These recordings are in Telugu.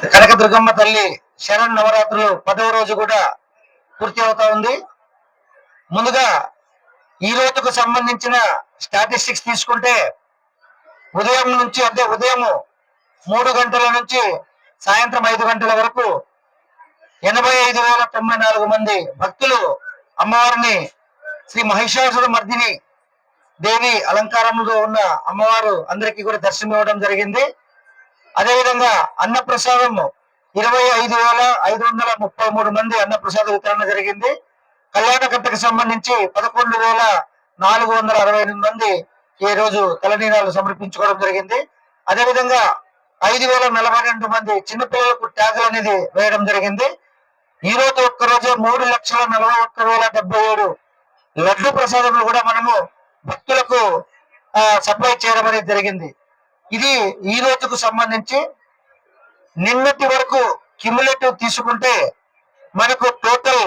కనకదుర్గమ్మ తల్లి శరణ్ నవరాత్రులు పదవ రోజు కూడా పూర్తి అవుతా ఉంది. ముందుగా ఈ రోజుకు సంబంధించిన స్టాటిస్టిక్స్ తీసుకుంటే ఉదయం నుంచి అంటే ఉదయం మూడు గంటల నుంచి సాయంత్రం ఐదు గంటల వరకు ఎనభై ఐదు వేల తొంభై నాలుగు మంది భక్తులు అమ్మవారిని శ్రీ మహిషాసుర మర్దిని దేవి అలంకారంలో ఉన్న అమ్మవారు అందరికీ కూడా దర్శనం ఇవ్వడం జరిగింది. అదేవిధంగా అన్నప్రసాదం ఇరవై ఐదు వేల ఐదు వందల ముప్పై మూడు మంది అన్నప్రసాద వితరణ జరిగింది. కళ్యాణకట్టకు సంబంధించి పదకొండు వేల నాలుగు వందల అరవై ఎనిమిది మంది ఈ రోజు తలనీనాలు సమర్పించుకోవడం జరిగింది. అదేవిధంగా ఐదు వేల నలభై రెండు మంది చిన్నపిల్లలకు ట్యాగులు అనేది వేయడం జరిగింది. ఈ రోజు ఒక్క రోజే మూడు లక్షల నలభై ఒక్క వేల డెబ్బై ఏడు లడ్డు ప్రసాదములు కూడా మనము భక్తులకు ఆ, సప్లై చేయడం అనేది జరిగింది. ఇది ఈ రోజుకు సంబంధించి నిన్నటి వరకు క్యుములేటివ్ తీసుకుంటే మనకు టోటల్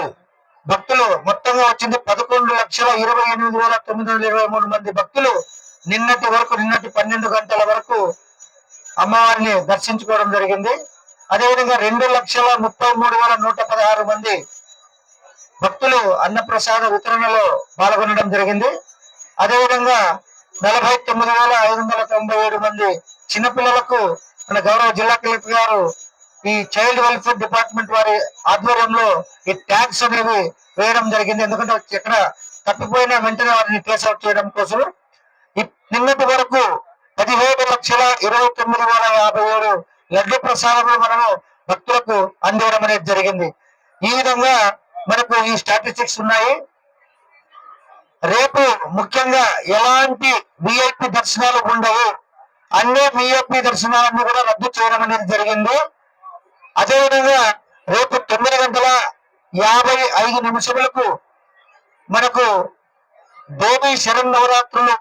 భక్తులు మొత్తంగా వచ్చింది పదకొండు లక్షల ఇరవై ఎనిమిది వేల తొమ్మిది వందల ఇరవై మూడు మంది భక్తులు. నిన్నటి వరకు నిన్నటి పన్నెండు గంటల వరకు అమ్మవారిని దర్శించుకోవడం జరిగింది. అదేవిధంగా రెండు లక్షల ముప్పై మూడు వేల నూట పదహారు మంది భక్తులు అన్నప్రసాద వితరణలో పాల్గొనడం జరిగింది. అదేవిధంగా నలభై తొమ్మిది వేల ఐదు వందల తొంభై ఏడు మంది చిన్నపిల్లలకు మన గౌరవ జిల్లా కలెక్టర్ గారు ఈ చైల్డ్ వెల్ఫేర్ డిపార్ట్మెంట్ వారి ఆధ్వర్యంలో ఈ ట్యాక్స్ అనేవి వేయడం జరిగింది. ఎందుకంటే ఇక్కడ తప్పిపోయిన వెంటనే వారిని ట్రేస్ అవుట్ చేయడం కోసం నిన్నటి వరకు పదిహేడు లక్షల ఇరవై తొమ్మిది వేల యాభై ఏడు లడ్డు ప్రసాదములు మనము భక్తులకు అందివ్వడం అనేది జరిగింది. ఈ విధంగా మనకు ఈ స్టాటిస్టిక్స్ ఉన్నాయి. రేపు ముఖ్యంగా ఎలాంటి విఐపి దర్శనాలు ఉండవు. అన్ని విఐపి దర్శనాలను కూడా రద్దు చేయడం అనేది జరిగింది. అదేవిధంగా రేపు తొమ్మిది గంటల యాభై ఐదు నిమిషములకు మనకు దేవి శరణ్ నవరాత్రులు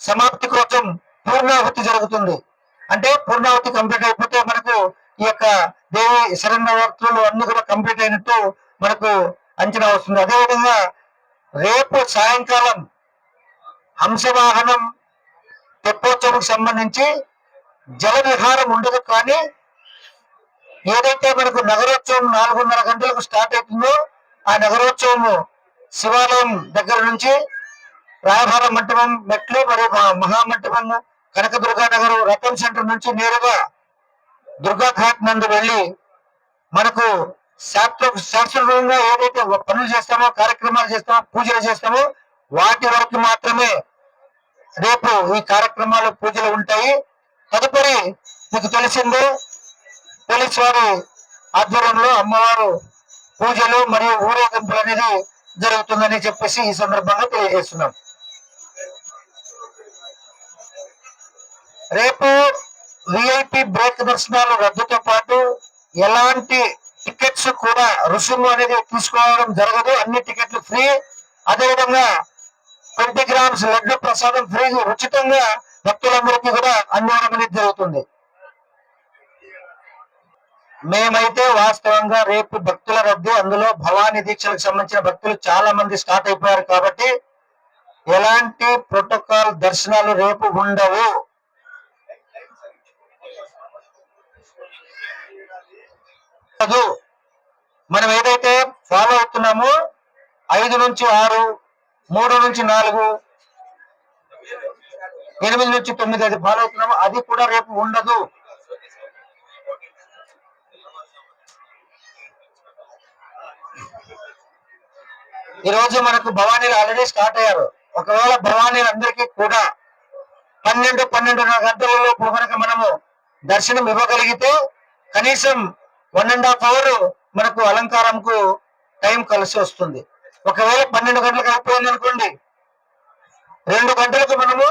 సమాప్తి కోసం పూర్ణాహుతి జరుగుతుంది. అంటే పూర్ణాహుతి కంప్లీట్ అయిపోతే మనకు ఈ యొక్క దేవి శరణ్ నవరాత్రులు అన్ని కూడా కంప్లీట్ అయినట్టు మనకు అంచనా వస్తుంది. అదేవిధంగా రేపు సాయంకాలం హంసవాహనం తెప్పోత్సవం సంబంధించి జల విహారం ఉండదు కానీ ఏదైతే మనకు నగరోత్సవం నాలుగున్నర గంటలకు స్టార్ట్ అవుతుందో ఆ నగరోత్సవం శివాలయం దగ్గర నుంచి రాయభార మంటపం మెట్లు మరియు మహా- మహామంటపం కనకదుర్గా నగర్ రతన్ సెంటర్ నుంచి నేరుగా దుర్గా ఘాట్ నందు వెళ్ళి మనకు శాస్త్ర శాస్త్రీయంగా ఏదైతే పనులు చేస్తామో కార్యక్రమాలు చేస్తామో పూజలు చేస్తామో వాటి వరకు మాత్రమే రేపు ఈ కార్యక్రమాలు పూజలు ఉంటాయి. తదుపరి మీకు తెలిసిందే పోలీస్ వారి ఆధ్వర్యంలో అమ్మవారు పూజలు మరియు ఊరేగింపులు అనేది జరుగుతుందని చెప్పేసి ఈ సందర్భంగా తెలియజేస్తున్నాం. రేపు విఐపి బ్రేక్ దర్శనాలు రద్దుతో పాటు ఎలాంటి టికెట్స్ కూడా రుసుము అనేది తీసుకోవడం జరగదు. అన్ని టికెట్లు ఫ్రీ. అదేవిధంగా ట్వంటీ గ్రామ్స్ లడ్డు ప్రసాదం ఫ్రీ. ఉచితంగా భక్తులందరికీ కూడా అందివ్వడం అనేది జరుగుతుంది. మేమైతే వాస్తవంగా రేపు భక్తుల రద్దీ అందులో భవానీ దీక్షలకు సంబంధించిన భక్తులు చాలా మంది స్టార్ట్ అయిపోయారు కాబట్టి ఎలాంటి ప్రోటోకాల్ దర్శనాలు రేపు ఉండవు. కాదు. మనం ఏదైతే ఫాలో అవుతున్నామో ఐదు నుంచి ఆరు మూడు నుంచి నాలుగు ఎనిమిది నుంచి తొమ్మిది అది ఫాలో అవుతున్నామో అది కూడా రేపు ఉండదు. ఈ రోజు మనకు భవానీలు ఆల్రెడీ స్టార్ట్ అయ్యారు. ఒకవేళ భవానీలు అందరికీ కూడా పన్నెండు పన్నెండున్నర గంటలలో కనుక మనము దర్శనం ఇవ్వగలిగితే కనీసం వన్ అండ్ హాఫ్ అవర్ మనకు అలంకారంకు టైం కలిసి వస్తుంది. ఒకవేళ పన్నెండు గంటలకు అయిపోయింది అనుకోండి రెండు గంటలకు మనము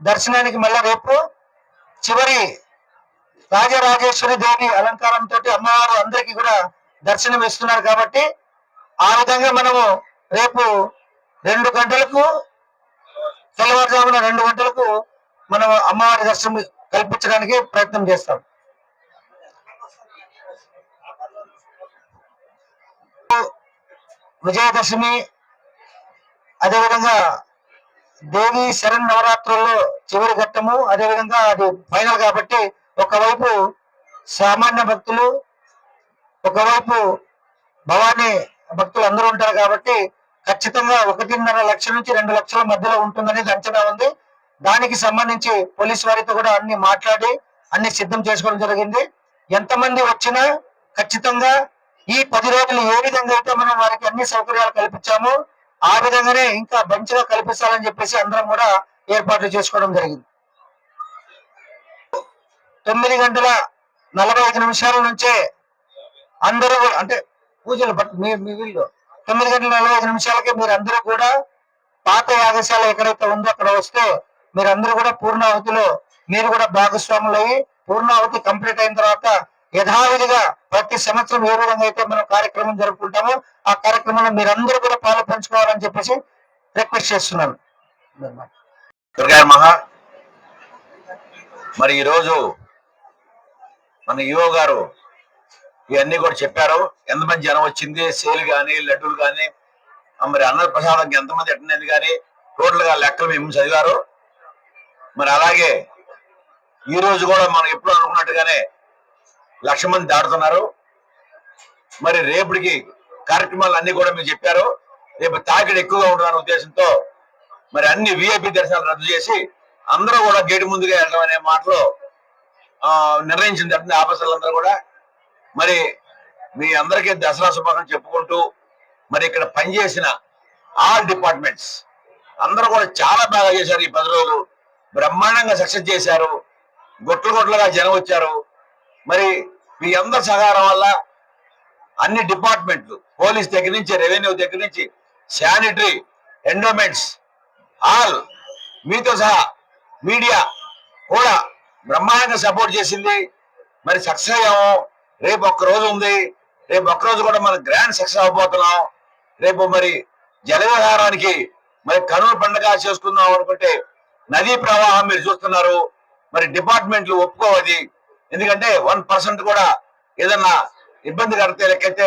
దర్శనానికి మళ్ళా రేపు చివరి రాజరాజేశ్వరి దేవి అలంకారంతో అమ్మవారు అందరికీ కూడా దర్శనం ఇస్తున్నారు కాబట్టి ఆ విధంగా మనము రేపు రెండు గంటలకు తెల్లవారుజామున రెండు గంటలకు మనం అమ్మవారి దర్శనం కల్పించడానికి ప్రయత్నం చేస్తాం. విజయదశమి అదేవిధంగా దేవి శరణ్ నవరాత్రుల్లో చివరి ఘట్టము అదేవిధంగా అది ఫైనల్ కాబట్టి ఒకవైపు సామాన్య భక్తులు ఒకవైపు భవానీ భక్తులు అందరూ ఉంటారు కాబట్టి ఖచ్చితంగా ఒకటిన్నర లక్షల నుంచి రెండు లక్షల మధ్యలో ఉంటుందనేది అంచనా ఉంది. దానికి సంబంధించి పోలీస్ వారితో కూడా అన్ని మాట్లాడి అన్ని సిద్ధం చేసుకోవడం జరిగింది. ఎంతమంది వచ్చినా ఖచ్చితంగా ఈ పది రోజులు ఏ విధంగా అయితే మనం వారికి అన్ని సౌకర్యాలు కల్పించామో ఆ విధంగానే ఇంకా మంచిగా కల్పించాలని చెప్పేసి అందరం కూడా ఏర్పాట్లు చేసుకోవడం జరిగింది. తొమ్మిది గంటల నలభై ఐదు నిమిషాల నుంచే అందరూ అంటే పూజలు బట్ మీ మీ వీళ్ళు తొమ్మిది గంటల నలభై ఐదు నిమిషాలకి మీరు అందరూ కూడా పాత యాగశాల ఎక్కడైతే ఉందో అక్కడ వస్తే మీరు అందరూ కూడా పూర్ణాహుతిలో మీరు కూడా భాగస్వాములు అయ్యి పూర్ణాహుతి కంప్లీట్ అయిన తర్వాత యథావిధిగా ప్రతి సంవత్సరం ఏ విధంగా అయితే మనం కార్యక్రమం జరుపుకుంటామో ఆ కార్యక్రమంలో మీరందరూ కూడా పాలు పంచుకోవాలని చెప్పేసి రిక్వెస్ట్ చేస్తున్నాను. మహా. మరి ఈరోజు మన ఈవో గారు ఇవన్నీ కూడా చెప్పారు. ఎంతమంది జనం వచ్చింది సేల్ కానీ లడ్డూలు కానీ మరి అన్న ప్రసాదంకి ఎంతమంది అటెండ్ కానీ టోటల్గా లెక్కలు మేము చదివారు. మరి అలాగే ఈ రోజు కూడా మనం ఎప్పుడు అనుకున్నట్టుగానే లక్ష మంది దాటుతున్నారు. మరి రేపటికి కార్యక్రమాలు అన్ని కూడా మీరు చెప్పారు. రేపు తాకిడి ఎక్కువగా ఉంటుందన్న ఉద్దేశంతో మరి అన్ని విఐపి దర్శనాలు రద్దు చేసి అందరూ కూడా గేటు ముందుగా వెళ్ళడం అనే మాటలో ఆ, నిర్ణయించింది అంటే ఆఫీసర్లందరూ కూడా. మరి మీ అందరికీ దసరా శుభాకాంక్షలు చెప్పుకుంటూ మరి ఇక్కడ పనిచేసిన ఆల్ డిపార్ట్మెంట్స్ అందరూ కూడా చాలా బాగా చేశారు ఈ పది రోజులు. బ్రహ్మాండంగా సక్సెస్ చేశారు. గొట్లు గొట్లుగా జనం వచ్చారు. మరి మీ అందరి సహకారం వల్ల అన్ని డిపార్ట్మెంట్లు పోలీస్ దగ్గర నుంచి రెవెన్యూ దగ్గర నుంచి శానిటరీ ఎండోమెంట్స్ ఆల్ మీతో సహా మీడియా కూడా బ్రహ్మాండంగా సపోర్ట్ చేసింది. మరి సక్సెస్ అయ్యాము. రేపు ఒక్క రోజు ఉంది. రేపు ఒక్క రోజు కూడా మనం గ్రాండ్ సక్సెస్ అవ్వబోతున్నాం రేపు మరి జల విహారానికి మరి కనుల పండుగ చేసుకుందాం అనుకుంటే నదీ ప్రవాహం మీరు చూస్తున్నారు. మరి డిపార్ట్మెంట్లు ఒప్పుకోవది ఎందుకంటే వన్ పర్సెంట్ కూడా ఏదన్నా ఇబ్బంది కడితే లెక్కైతే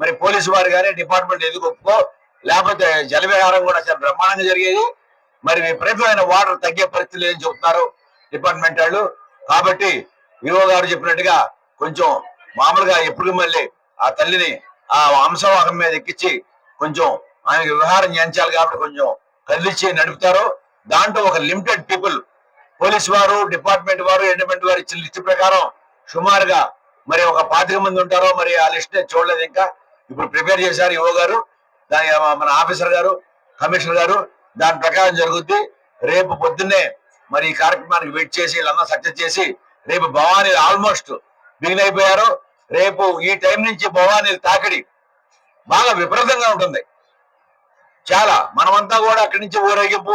మరి పోలీసు వారు కానీ డిపార్ట్మెంట్ ఎందుకు ఒప్పుకో? లేకపోతే జల విహారం కూడా చాలా బ్రహ్మాండంగా జరిగేది. మరి విపరీతమైన వాటర్ తగ్గే పరిస్థితి లేదని చెబుతున్నారు డిపార్ట్మెంట్ వాళ్ళు? కాబట్టి వివో గారు చెప్పినట్టుగా కొంచెం మామూలుగా ఎప్పుడు మళ్ళీ ఆ తల్లిని ఆ వంశవాహం మీద ఎక్కించి కొంచెం ఆయనకి వ్యవహారం చేయించాలి కాబట్టి కొంచెం కదిలిచ్చి నడుపుతారు. దాంట్లో ఒక లిమిటెడ్ పీపుల్ పోలీస్ వారు డిపార్ట్మెంట్ వారు ఎండమెంట్ వారు ఇచ్చిన లిస్ట్ ప్రకారం సుమారుగా మరి ఒక పాతిక మంది ఉంటారో మరి ఆ లిస్ట్ చూడలేదు ఇంకా. ఇప్పుడు ప్రిపేర్ చేశారు యువ గారు దాని మన ఆఫీసర్ గారు కమిషనర్ గారు. దాని ప్రకారం జరుగుద్ది. రేపు పొద్దున్నే మరి ఈ కార్యక్రమానికి వెయిట్ చేసి వీళ్ళందరూ సక్సెస్ చేసి రేపు భవానీ ఆల్మోస్ట్ బిగిన్ అయిపోయారు. రేపు ఈ టైం నుంచి భవానీ తాకిడి బాగా విపరీతంగా ఉంటుంది. చాలా మనమంతా కూడా అక్కడి నుంచి ఊరేగింపు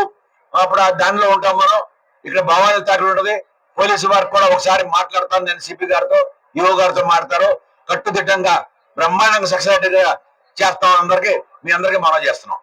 అప్పుడు దానిలో ఉంటాం మనం. ఇక్కడ భవానీ తాకలు ఉంటది. పోలీసు వారు కూడా ఒకసారి మాట్లాడతాను నేను సిపి గారితో ఈఓ గారితో మాట్లాడతారు. కట్టుదిట్టంగా బ్రహ్మాండంగా సక్సెస్ చేస్తాం అందరికి మీ అందరికీ మనం చేస్తున్నాం.